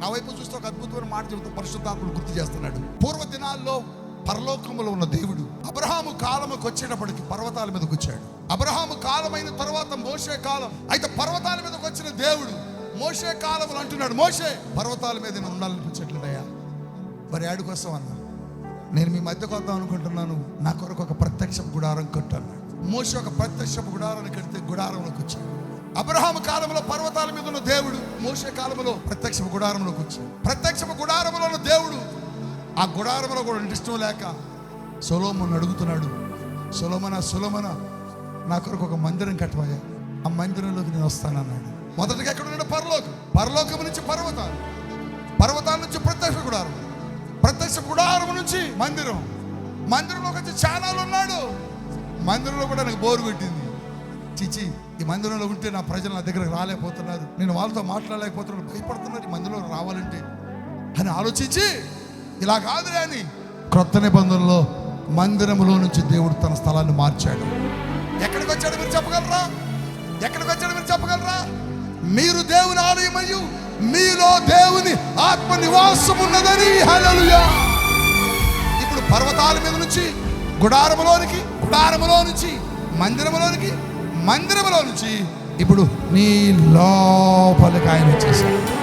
నా వైపు చూస్తే ఒక అద్భుతమైన మాట చెబుతూ పరిశుద్ధాత్మను గుర్తు చేస్తున్నాడు. పూర్వ దినాల్లో పరలోకములో ఉన్న దేవుడు అబ్రహాము కాలముకు వచ్చేటప్పటికి పర్వతాల మీదకి వచ్చాడు. అబ్రహాము కాలమైన తర్వాత మోసే కాలం అయితే పర్వతాల మీదకి వచ్చిన దేవుడు మోసే కాలములు అంటున్నాడు మోసే పర్వతాల మీద నేను ఉండాలనిపించట్లేదయ్యా మరి కోసం అన్న? నేను మీ మధ్యకు వద్దాం అనుకుంటున్నాను. నా కొరకు ఒక ప్రత్యక్ష గుడారం కట్టాను మోసే ఒక ప్రత్యక్ష గుడారాన్ని కడితే గుడారంలోకి వచ్చాడు. అబ్రహాం కాలంలో పర్వతాల మీద ఉన్న దేవుడు మోసే కాలంలో ప్రత్యక్ష గుడారంలోకి వచ్చాడు. ప్రత్యక్ష గుడారంలో ఉన్న దేవుడు ఆ గుడారంలో కూడా ఇష్టం లేక సొలోమన్ అడుగుతున్నాడు సొలోమన సొలోమన నా కొరకు ఒక మందిరం కట్టవయ్యా ఆ మందిరంలోకి నేను వస్తానన్నాడు. మొదటగా ఎక్కడ ఉన్నాడు? పరలోకం. పరలోకం నుంచి పర్వతాలు. పర్వతాల నుంచి ప్రత్యక్ష గుడారం. ప్రత్యక్ష గుడారం నుంచి మందిరం. మందిరంలోకి వచ్చి చాలా ఉన్నాడు. మందిరంలో కూడా నాకు బోరు పెట్టింది చిచి ఈ మందిరంలో ఉంటే నా ప్రజలు నా దగ్గరకు రాలేకపోతున్నారు. నేను వాళ్ళతో మాట్లాడలేకపోతున్నాను. భయపడుతున్నారు. ఈ మందిరంలో రావాలంటే. అని ఆలోచించి ఇలా కాదు అని క్రొత్త నిబంధనలో మందిరంలో నుంచి దేవుడు తన స్థలాన్ని మార్చాడు. ఎక్కడికి వచ్చాడు మీరు చెప్పగలరా? ఎక్కడికి వచ్చాడు మీరు చెప్పగలరా? మీరు దేవుని ఆలయమయ్యు మీలో దేవుని ఆత్మ నివాసం ఉన్నదని. హల్లెలూయా! ఇప్పుడు పర్వతాల మీద నుంచి గుడారములోనికి గుడారములో నుంచి మందిరములోనికి మందిరంలో నుంచి ఇప్పుడు నీ లోపలికి ఆయన వచ్చేసాడు.